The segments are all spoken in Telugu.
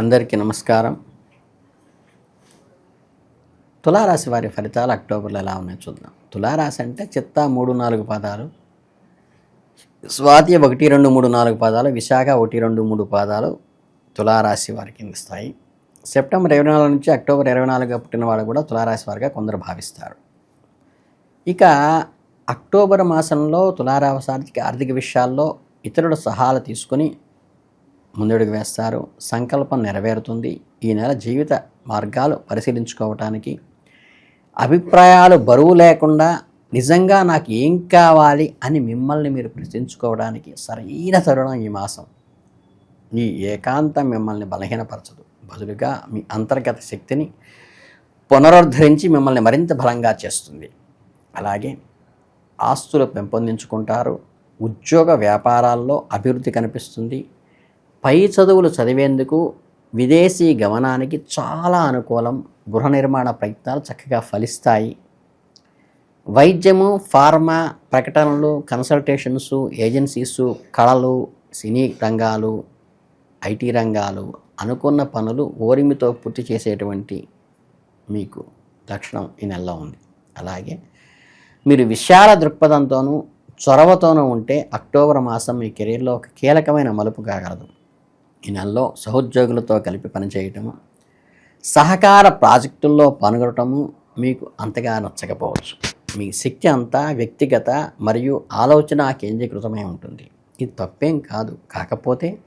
అందరికీ నమస్కారం. తులారాశి వారి ఫలితాలు అక్టోబర్లో ఎలా ఉన్నాయో చూద్దాం. తులారాశి అంటే చిత్త మూడు నాలుగు పదాలు స్వాతి ఒకటి రెండు మూడు నాలుగు పాదాలు విశాఖ ఒకటి రెండు మూడు పాదాలు తులారాశి వారికి అందిస్తాయి సెప్టెంబర్ ఇరవై నాలుగు నుంచి అక్టోబర్ ఇరవై నాలుగుగా పుట్టిన వాళ్ళు కూడా తులారాశి వారిగా కొందరు భావిస్తారు. ఇక అక్టోబర్ మాసంలో తులారాశికి ఆర్థిక విషయాల్లో ఇతరుల సహాలు తీసుకొని ముందడుగు వేస్తారు. సంకల్పం నెరవేరుతుంది. ఈ నెల జీవిత మార్గాలు పరిశీలించుకోవటానికి అభిప్రాయాలు బరువు లేకుండా నిజంగా నాకు ఏం కావాలి అని మిమ్మల్ని మీరు ప్రశ్నించుకోవడానికి సరైన తరుణం ఈ మాసం. ఈ ఏకాంతం మిమ్మల్ని బలహీనపరచదు. బదులుగా మీ అంతర్గత శక్తిని పునరుద్ధరించి మిమ్మల్ని మరింత బలంగా చేస్తుంది. అలాగే ఆస్తులు పెంపొందించుకుంటారు. ఉద్యోగ వ్యాపారాల్లో అభివృద్ధి కనిపిస్తుంది. పై చదువులు చదివేందుకు విదేశీ గమనానికి చాలా అనుకూలం. గృహ నిర్మాణ ప్రయత్నాలు చక్కగా ఫలిస్తాయి. వైద్యము ఫార్మా ప్రకటనలు కన్సల్టేషన్స్ ఏజెన్సీసు కళలు సినీ రంగాలు ఐటీ రంగాలు అనుకున్న పనులు ఓరిమితో పూర్తి చేసేటువంటి మీకు లక్షణం ఈ నెలలో ఉంది. అలాగే మీరు విశాల దృక్పథంతోనూ చొరవతోనూ ఉంటే అక్టోబర్ మాసం మీ కెరీర్లో ఒక కీలకమైన మలుపు కాగలదు. ఈ నెలలో సహోద్యోగులతో కలిపి పనిచేయటము సహకార ప్రాజెక్టుల్లో పాల్గొనటము మీకు అంతగా నచ్చకపోవచ్చు. మీ శక్తి అంతా వ్యక్తిగత మరియు ఆలోచన కేంద్రీకృతమై ఉంటుంది. ఇది తప్పేం కాదు. కాకపోతే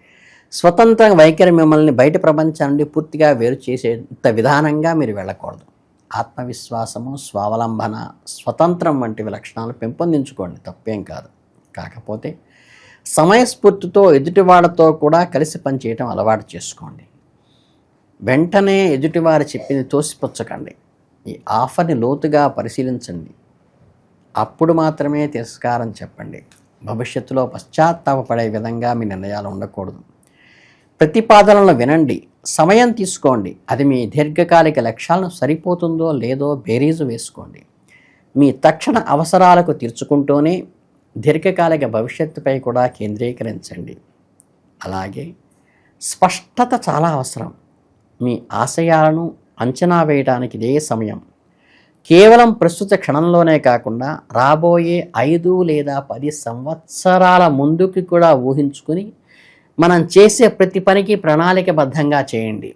స్వతంత్ర వైఖరి మిమ్మల్ని బయట ప్రపంచం నుండి పూర్తిగా వేరు చేసేంత విధానంగా మీరు వెళ్ళకూడదు. ఆత్మవిశ్వాసము స్వావలంబన స్వతంత్రం వంటి లక్షణాలు పెంపొందించుకోండి. తప్పేం కాదు. కాకపోతే సమయస్ఫూర్తితో ఎదుటివాడితో కూడా కలిసి పనిచేయటం అలవాటు చేసుకోండి. వెంటనే ఎదుటివారు చెప్పింది తోసిపుచ్చకండి. ఈ ఆఫర్ని లోతుగా పరిశీలించండి. అప్పుడు మాత్రమే తిరస్కారం చెప్పండి. భవిష్యత్తులో పశ్చాత్తాపపడే విధంగా మీ నిర్ణయాలు ఉండకూడదు. ప్రతిపాదనలు వినండి. సమయం తీసుకోండి. అది మీ దీర్ఘకాలిక లక్ష్యాలను సరిపోతుందో లేదో బేరీజు వేసుకోండి. మీ తక్షణ అవసరాలకు తీర్చుకుంటూనే దీర్ఘకాలిక భవిష్యత్తుపై కూడా కేంద్రీకరించండి. అలాగే స్పష్టత చాలా అవసరం. మీ ఆశయాలను అంచనా వేయడానికి ఇదే సమయం. కేవలం ప్రస్తుత క్షణంలోనే కాకుండా రాబోయే ఐదు లేదా పది సంవత్సరాల ముందుకి కూడా ఊహించుకుని మనం చేసే ప్రతి పనికి ప్రణాళికబద్ధంగా చేయండి.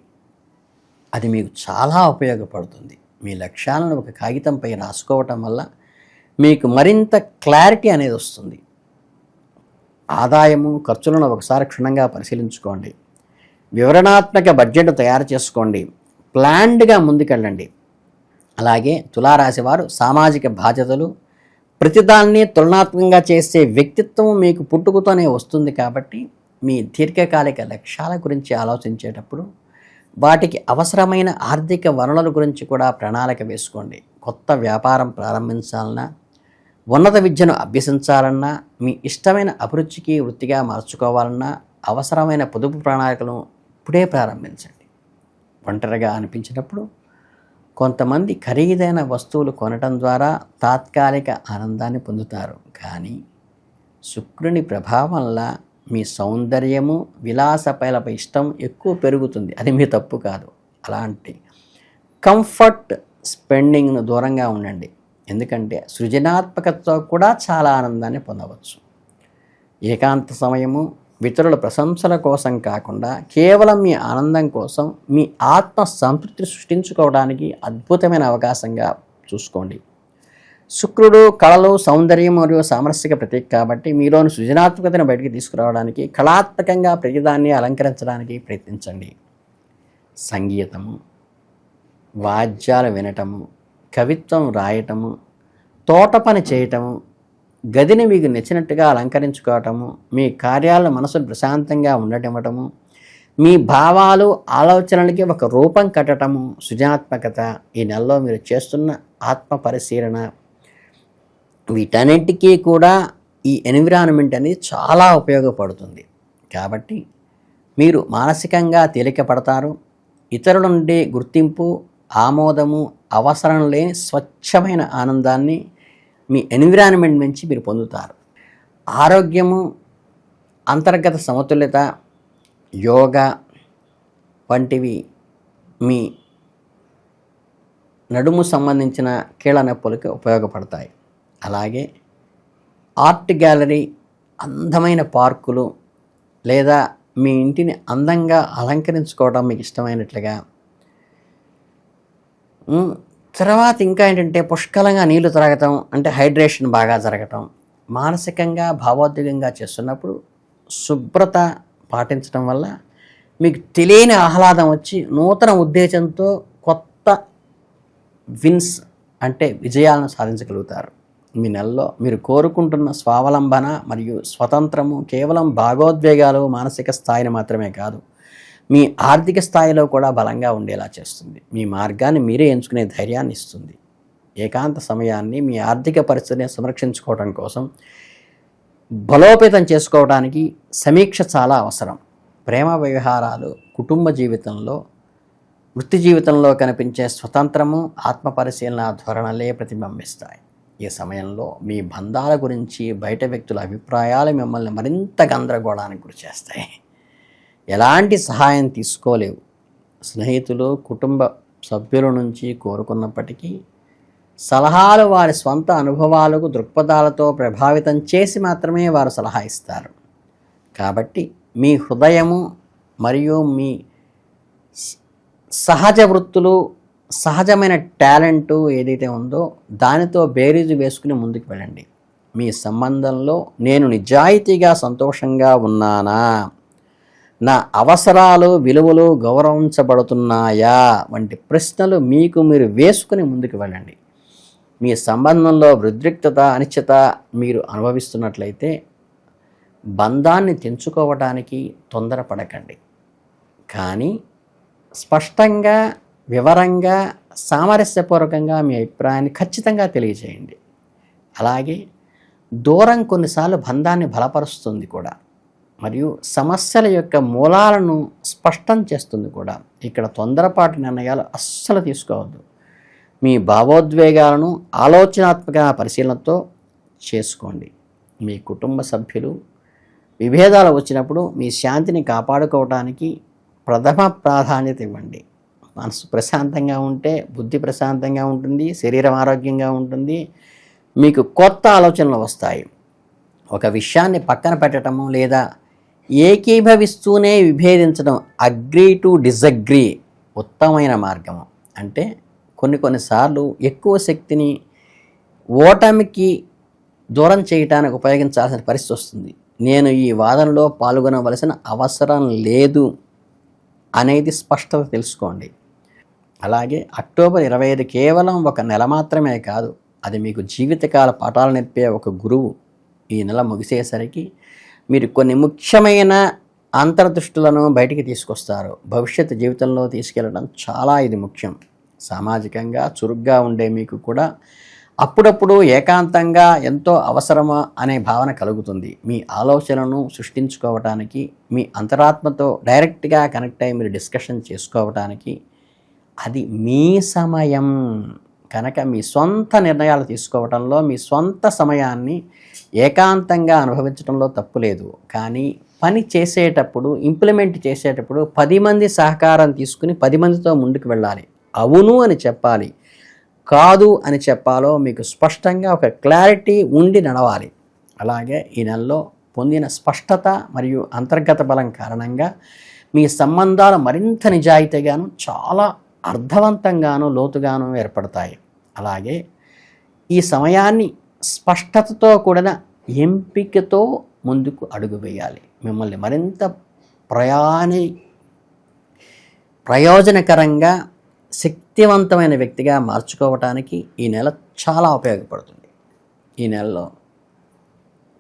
అది మీకు చాలా ఉపయోగపడుతుంది. మీ లక్ష్యాలను ఒక కాగితంపై రాసుకోవటం వల్ల మీకు మరింత క్లారిటీ అనేది వస్తుంది. ఆదాయము ఖర్చులను ఒకసారి క్షుణ్ణంగా పరిశీలించుకోండి. వివరణాత్మక బడ్జెట్ తయారు చేసుకోండి. ప్లాన్డ్గా ముందుకెళ్ళండి. అలాగే తులారాశి వారు సామాజిక బాధ్యతలు ప్రతిదాన్ని తులనాత్మకంగా చేసే వ్యక్తిత్వం మీకు పుట్టుకతోనే వస్తుంది కాబట్టి మీ దీర్ఘకాలిక లక్ష్యాల గురించి ఆలోచించేటప్పుడు వాటికి అవసరమైన ఆర్థిక వనరుల గురించి కూడా ప్రణాళిక వేసుకోండి. కొత్త వ్యాపారం ప్రారంభించాలన్నా ఉన్నత విద్యను అభ్యసించాలన్నా మీ ఇష్టమైన అభిరుచికి వృత్తిగా మార్చుకోవాలన్నా అవసరమైన పొదుపు ప్రణాళికలను ఇప్పుడే ప్రారంభించండి. ఒంటరిగా అనిపించినప్పుడు కొంతమంది ఖరీదైన వస్తువులు కొనటం ద్వారా తాత్కాలిక ఆనందాన్ని పొందుతారు. కానీ శుక్రుని ప్రభావం వల్ల మీ సౌందర్యము విలాసపైలపై ఇష్టం ఎక్కువ పెరుగుతుంది. అది మీ తప్పు కాదు. అలాంటి కంఫర్ట్ స్పెండింగ్ను దూరంగా ఉండండి. ఎందుకంటే సృజనాత్మకతతో కూడా చాలా ఆనందాన్ని పొందవచ్చు. ఏకాంత సమయము ఇతరుల ప్రశంసల కోసం కాకుండా కేవలం మీ ఆనందం కోసం మీ ఆత్మ సంతృప్తి సృష్టించుకోవడానికి అద్భుతమైన అవకాశంగా చూసుకోండి. శుక్రుడు కళలు సౌందర్యం మరియు సామరస్యక ప్రతీక కాబట్టి మీలోని సృజనాత్మకతను బయటికి తీసుకురావడానికి కళాత్మకంగా ప్రతిదాన్ని అలంకరించడానికి ప్రయత్నించండి. సంగీతము వాద్యాలు వినటము కవిత్వం రాయటము తోట పని చేయటము గదిని మీకు నచ్చినట్టుగా అలంకరించుకోవటము మీ కార్యాలను మనసు ప్రశాంతంగా ఉండటమటము మీ భావాలు ఆలోచనలకి ఒక రూపం కట్టటము సృజనాత్మకత ఈ నెలలో మీరు చేస్తున్న ఆత్మ పరిశీలన. వీటన్నిటికీ కూడా ఈ ఎన్విరాన్మెంట్ అనేది చాలా ఉపయోగపడుతుంది. కాబట్టి మీరు మానసికంగా తేలిక పడతారు ఇతరుల నుండి గుర్తింపు ఆమోదము అవసరం లేని స్వచ్ఛమైన ఆనందాన్ని మీ ఎన్విరాన్మెంట్ నుంచి మీరు పొందుతారు. ఆరోగ్యము అంతర్గత సమతుల్యత యోగా వంటివి మీ నడుము సంబంధించిన కీళ్ళ నొప్పులకి ఉపయోగపడతాయి. అలాగే ఆర్ట్ గ్యాలరీ అందమైన పార్కులు లేదా మీ ఇంటిని అందంగా అలంకరించుకోవడం మీకు ఇష్టమైనట్లుగా తర్వాత ఇంకా ఏంటంటే పుష్కలంగా నీళ్ళు త్రాగటం అంటే హైడ్రేషన్ బాగా జరగటం మానసికంగా భావోద్వేగంగా చేస్తున్నప్పుడు శుభ్రత పాటించడం వల్ల మీకు తెలియని ఆహ్లాదం వచ్చి నూతన ఉద్దేశంతో కొత్త విన్స్ అంటే విజయాలను సాధించగలుగుతారు. మీ నెలలో మీరు కోరుకుంటున్న స్వావలంబన మరియు స్వతంత్రము కేవలం భాగోద్వేగాలు మానసిక స్థాయిని మాత్రమే కాదు మీ ఆర్థిక స్థాయిలో కూడా బలంగా ఉండేలా చేస్తుంది. మీ మార్గాన్ని మీరే ఎంచుకునే ధైర్యాన్ని ఇస్తుంది. ఏకాంత సమయాన్ని మీ ఆర్థిక పరిస్థితిని సంరక్షించుకోవడం కోసం బలోపేతం చేసుకోవడానికి సమీక్ష చాలా అవసరం. ప్రేమ వ్యవహారాలు కుటుంబ జీవితంలో వృత్తి జీవితంలో కనిపించే స్వతంత్రము ఆత్మపరిశీలన ధోరణలే ప్రతిబింబిస్తాయి. ఈ సమయంలో మీ బంధాల గురించి బయట వ్యక్తుల అభిప్రాయాలు మిమ్మల్ని మరింత గందరగోళానికి గురి చేస్తాయి ఎలాంటి సహాయం తీసుకోలేవు. స్నేహితులు కుటుంబ సభ్యుల నుంచి కోరుకున్నప్పటికీ సలహాలు వారి స్వంత అనుభవాలకు దృక్పథాలతో ప్రభావితం చేసి మాత్రమే వారు సలహా ఇస్తారు. కాబట్టి మీ హృదయము మరియు మీ సహజ వృత్తులు సహజమైన టాలెంటు ఏదైతే ఉందో దానితో బేరీజు వేసుకుని ముందుకు వెళ్ళండి. మీ సంబంధంలో నేను నిజాయితీగా సంతోషంగా ఉన్నానా? నా అవసరాలు విలువలు గౌరవించబడుతున్నాయా వంటి ప్రశ్నలు మీకు మీరు వేసుకుని ముందుకు వెళ్ళండి. మీ సంబంధంలో ఉద్రిక్తత అనిశ్చిత మీరు అనుభవిస్తున్నట్లయితే బంధాన్ని తెంచుకోవడానికి తొందరపడకండి. కానీ స్పష్టంగా వివరంగా సామరస్యపూర్వకంగా మీ అభిప్రాయాన్ని ఖచ్చితంగా తెలియజేయండి. అలాగే దూరం కొన్నిసార్లు బంధాన్ని బలపరుస్తుంది కూడా. మరియు సమస్యల యొక్క మూలాలను స్పష్టం చేస్తుంది కూడా. ఇక్కడ తొందరపాటు నిర్ణయాలు అస్సలు తీసుకోవద్దు. మీ భావోద్వేగాలను ఆలోచనాత్మక పరిశీలనతో చేసుకోండి. మీ కుటుంబ సభ్యులు విభేదాలు వచ్చినప్పుడు మీ శాంతిని కాపాడుకోవడానికి ప్రథమ ప్రాధాన్యత ఇవ్వండి. మనసు ప్రశాంతంగా ఉంటే బుద్ధి ప్రశాంతంగా ఉంటుంది శరీరం ఆరోగ్యంగా ఉంటుంది మీకు కొత్త ఆలోచనలు వస్తాయి. ఒక విషయాన్ని పక్కన పెట్టడము లేదా ఏకీభవిస్తూనే విభేదించడం అగ్రీ టు డిజగ్రీ ఉత్తమమైన మార్గము అంటే కొన్ని కొన్నిసార్లు ఎక్కువ శక్తిని ఓటమికి దూరం చేయటానికి ఉపయోగించాల్సిన పరిస్థితి వస్తుంది. నేను ఈ వాదనలో పాల్గొనవలసిన అవసరం లేదు అనేది స్పష్టత తెలుసుకోండి. అలాగే అక్టోబర్ ఇరవై ఐదు కేవలం ఒక నెల మాత్రమే కాదు అది మీకు జీవితకాల పాఠాలు నేర్పే ఒక గురువు ఈ నెల ముగిసేసరికి మీరు కొన్ని ముఖ్యమైన అంతర్దృష్టులను బయటికి తీసుకొస్తారు. భవిష్యత్ జీవితంలో తీసుకెళ్ళడం చాలా ఇది ముఖ్యం. సామాజికంగా చురుగ్గా ఉండే మీకు కూడా అప్పుడప్పుడు ఏకాంతంగా ఎంతో అవసరమా అనే భావన కలుగుతుంది. మీ ఆలోచనను సృష్టించుకోవటానికి మీ అంతరాత్మతో డైరెక్ట్గా కనెక్ట్ అయ్యి మీరు డిస్కషన్ చేసుకోవటానికి అది మీ సమయం. కనుక మీ సొంత నిర్ణయాలు తీసుకోవడంలో మీ సొంత సమయాన్ని ఏకాంతంగా అనుభవించడంలో తప్పు లేదు. కానీ పని చేసేటప్పుడు ఇంప్లిమెంట్ చేసేటప్పుడు పది మంది సహకారం తీసుకుని పది మందితో ముందుకు వెళ్ళాలి. అవును అని చెప్పాలి. కాదు అని చెప్పాలో మీకు స్పష్టంగా ఒక క్లారిటీ ఉండి నడవాలి. అలాగే ఈ నెలలో పొందిన స్పష్టత మరియు అంతర్గత బలం కారణంగా మీ సంబంధాలు మరింత నిజాయితీగాను చాలా అర్థవంతంగాను లోతుగాను ఏర్పడతాయి. అలాగే ఈ సమయాన్ని స్పష్టతతో కూడిన ఎంపికతో ముందుకు అడుగు వేయాలి. మిమ్మల్ని మరింత ప్రయాణి ప్రయోజనకరంగా శక్తివంతమైన వ్యక్తిగా మార్చుకోవటానికి ఈ నెల చాలా ఉపయోగపడుతుంది. ఈ నెలలో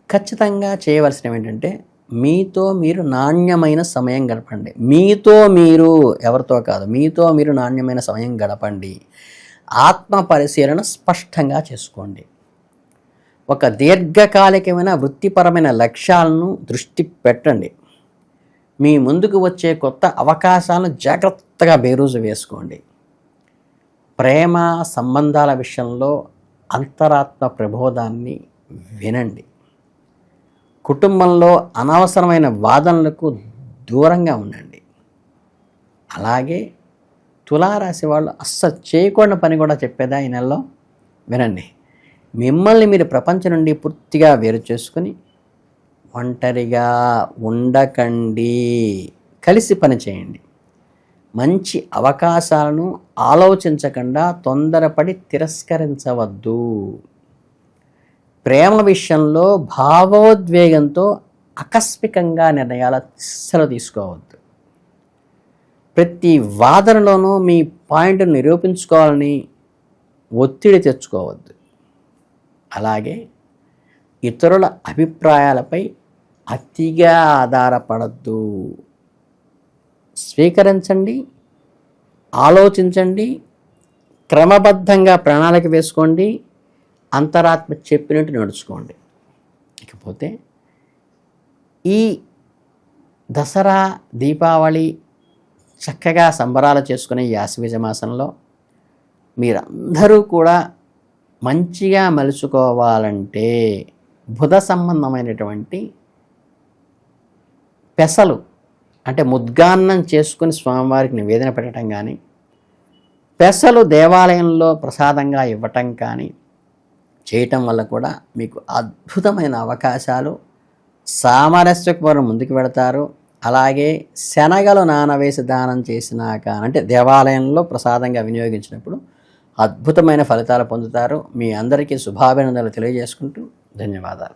ఖచ్చితంగా చేయవలసినవి ఏంటంటే మీతో మీరు నాణ్యమైన సమయం గడపండి. మీతో మీరు ఎవరితో కాదు మీతో మీరు నాణ్యమైన సమయం గడపండి. ఆత్మ పరిశీలన స్పష్టంగా చేసుకోండి. ఒక దీర్ఘకాలికమైన వృత్తిపరమైన లక్ష్యాలను దృష్టి పెట్టండి. మీ ముందుకు వచ్చే కొత్త అవకాశాలను జాగ్రత్తగా బేరోజు వేసుకోండి. ప్రేమ సంబంధాల విషయంలో అంతరాత్మ ప్రబోధాన్ని వినండి. కుటుంబంలో అనవసరమైన వాదనలకు దూరంగా ఉండండి. అలాగే తులారాశి వాళ్ళు అస్సలు చేయకూడని పని కూడా చెప్పేదా ఈ నెలలో? వినండి. మిమ్మల్ని మీరు ప్రపంచం నుండి పూర్తిగా వేరు చేసుకుని ఒంటరిగా ఉండకండి. కలిసి పని చేయండి. మంచి అవకాశాలను ఆలోచించకుండా తొందరపడి తిరస్కరించవద్దు. ప్రేమ విషయంలో భావోద్వేగంతో ఆకస్మికంగా నిర్ణయాలు అస్సలు తీసుకోవద్దు. ప్రతి వాదనలోనూ మీ పాయింట్ నిరూపించుకోవాలని ఒత్తిడి తెచ్చుకోవద్దు. అలాగే ఇతరుల అభిప్రాయాలపై అతిగా ఆధారపడద్దు. స్వీకరించండి ఆలోచించండి క్రమబద్ధంగా ప్రణాళిక వేసుకోండి అంతరాత్మ చెప్పినట్టు నడుచుకోండి. ఇకపోతే ఈ దసరా దీపావళి చక్కగా సంబరాలు చేసుకునే ఈ ఆశ్వీజ మాసంలో మీరందరూ కూడా మంచిగా మలుచుకోవాలంటే బుధ సంబంధమైనటువంటి పెసలు అంటే ముద్గాన్నం చేసుకుని స్వామివారికి నివేదన పెట్టడం కానీ పెసలు దేవాలయంలో ప్రసాదంగా ఇవ్వటం కానీ చేయటం వల్ల కూడా మీకు అద్భుతమైన అవకాశాలు సామరస్యపరం ముందుకు పెడతారు అలాగే శనగలు నానవేసి దానం చేసినాక అంటే దేవాలయంలో ప్రసాదంగా వినియోగించినప్పుడు అద్భుతమైన ఫలితాలు పొందుతారు. మీ అందరికీ శుభాభినందనలు తెలియజేసుకుంటూ ధన్యవాదాలు.